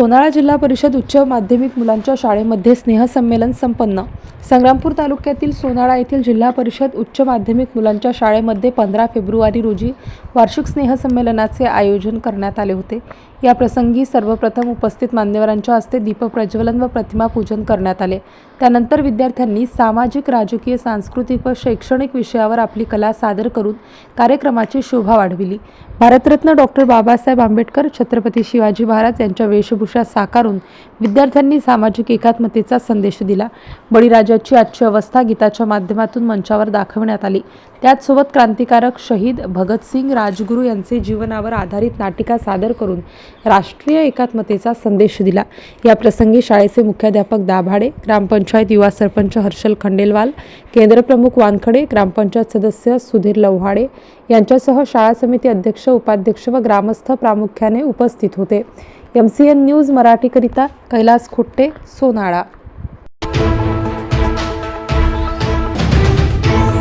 सोनाळा जिल्हा परिषद उच्च माध्यमिक मुलांच्या शाळेमध्ये स्नेहसंमेलन संपन्न. संग्रामपूर तालुक्यातील सोनाळा येथील जिल्हा परिषद उच्च माध्यमिक मुलांच्या शाळेमध्ये पंधरा फेब्रुवारी रोजी वार्षिक स्नेहसंमेलनाचे आयोजन करण्यात आले होते. या प्रसंगी सर्वप्रथम उपस्थित मान्यवरांच्या हस्ते दीपप्रज्वलन व प्रतिमा पूजन करण्यात आले. त्यानंतर विद्यार्थ्यांनी सामाजिक राजकीय सांस्कृतिक व शैक्षणिक विषयावर आपली कला सादर करून कार्यक्रमाची शोभा वाढविली. भारतरत्न डॉक्टर बाबासाहेब आंबेडकर छत्रपती शिवाजी महाराज यांच्या वेशभूषा साकारून विद्यार्थ्यांनी सामाजिक एकात्मतेचा संदेश दिला. बळीराजाची आजची अवस्था गीताच्या माध्यमातून मंचावर दाखवण्यात आली. त्याचसोबत क्रांतिकारक शहीद भगतसिंग राजगुरू यांचे जीवनावर आधारित नाटिका सादर करून राष्ट्रीय एकात्मतेचा संदेश दिला. या प्रसंगी शाळेचे मुख्याध्यापक दाभाडे ग्रामपंचायत युवा सरपंच हर्षल खंडेलवाल केंद्रप्रमुख वानखडे ग्रामपंचायत सदस्य सुधीर लव्हाडे यांच्यासह शाळा समिती अध्यक्ष उपाध्यक्ष व ग्रामस्थ प्रामुख्याने उपस्थित होते. एम सी एन न्यूज मराठीकरिता कैलास खुट्टे सोनाळा.